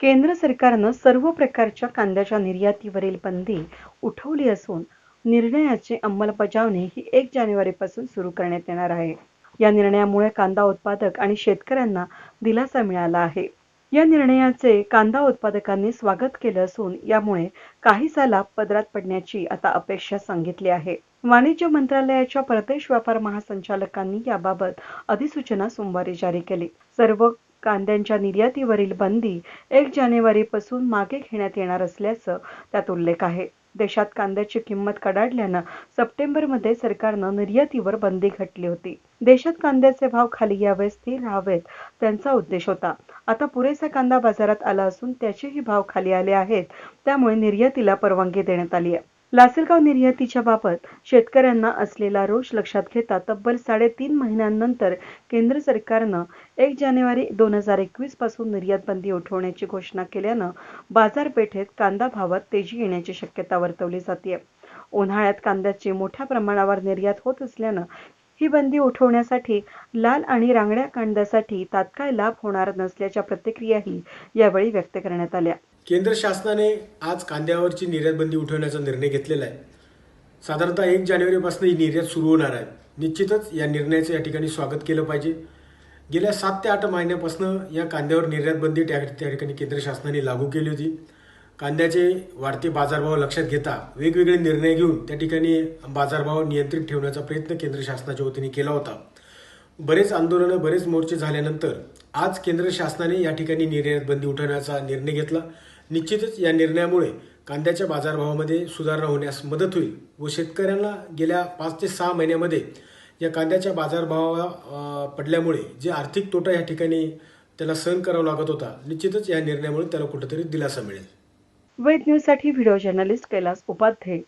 केंद्र सरकारनं सर्व प्रकारच्या कांद्याच्या निर्यातीवरील बंदी उठवली असून निर्णयाची अंमलबजावणी ही एक जानेवारीपासून सुरू करण्यात येणार आहे. या निर्णयामुळे कांदा उत्पादक आणि शेतकऱ्यांना दिलासा मिळाला आहे. या निर्णयाचे कांदा उत्पादकांनी स्वागत केलं असून यामुळे काहीसा लाभ पदरात पडण्याची आता अपेक्षा सांगितली आहे. वाणिज्य मंत्रालयाच्या परदेश व्यापार महासंचालकांनी याबाबत अधिसूचना सोमवारी जारी केली. सर्व कांद्यांच्या निर्यातीवरील बंदी एक जानेवारीपासून मागे घेण्यात येणार असल्याचं त्यात उल्लेख आहे. देशात कांद्याची किंमत कडाडल्यानं सप्टेंबरमध्ये सरकारनं निर्यातीवर बंदी घातली होती. देशात कांद्याचे भाव खाली यावे स्थिर राहावेत त्यांचा उद्देश होता. आता पुरेसा कांदा बाजारात आला असून त्याचेही भाव खाली आले आहेत. त्यामुळे निर्यातीला परवानगी देण्यात आली आहे. लासलगाव निर्यातीच्या बाबत शेतकऱ्यांना असलेला रोष लक्षात घेता तब्बल साडेतीन महिन्यांनंतर केंद्र सरकारनं एक जानेवारी दोन हजार एकवीसपासून निर्यात बंदी उठवण्याची घोषणा केल्यानं बाजारपेठेत कांदा भावात तेजी येण्याची शक्यता वर्तवली जाते उन्हाळ्यात कांद्याची मोठ्या प्रमाणावर निर्यात होत असल्यानं ही बंदी उठवण्यासाठी लाल आणि रांगड्या कांद्यासाठी तात्काळ लाभ होणार नसल्याच्या प्रतिक्रियाही यावेळी व्यक्त करण्यात आल्या. केंद्र शासनाने आज कांद्यावरची निर्यातबंदी उठवण्याचा निर्णय घेतलेला आहे. साधारणतः एक जानेवारीपासून ही निर्यात सुरू होणार आहे. निश्चितच या निर्णयाचं या ठिकाणी स्वागत केलं पाहिजे. गेल्या सात ते आठ महिन्यापासून या कांद्यावर निर्यातबंदी त्या त्या ठिकाणी केंद्र शासनाने लागू केली होती. कांद्याचे वाढते बाजारभाव लक्षात घेता वेगवेगळे निर्णय घेऊन त्या ठिकाणी बाजारभाव नियंत्रित ठेवण्याचा प्रयत्न केंद्र शासनाच्या वतीने केला होता. बरेच आंदोलनं बरेच मोर्चे झाल्यानंतर आज केंद्र शासनाने या ठिकाणी निर्यात बंदी उठवण्याचा निर्णय घेतला. निश्चितच या निर्णयामुळे कांद्याच्या बाजारभावामध्ये सुधारणा होण्यास मदत होईल व शेतकऱ्यांना गेल्या पाच ते सहा महिन्यामध्ये या कांद्याच्या बाजारभावा पडल्यामुळे जे आर्थिक तोटा या ठिकाणी त्याला सहन करावा लागत होता निश्चितच या निर्णयामुळे त्याला कुठेतरी दिलासा मिळेल. वेद न्यूजसाठी व्हिडिओ जर्नलिस्ट कैलास उपाध्ये.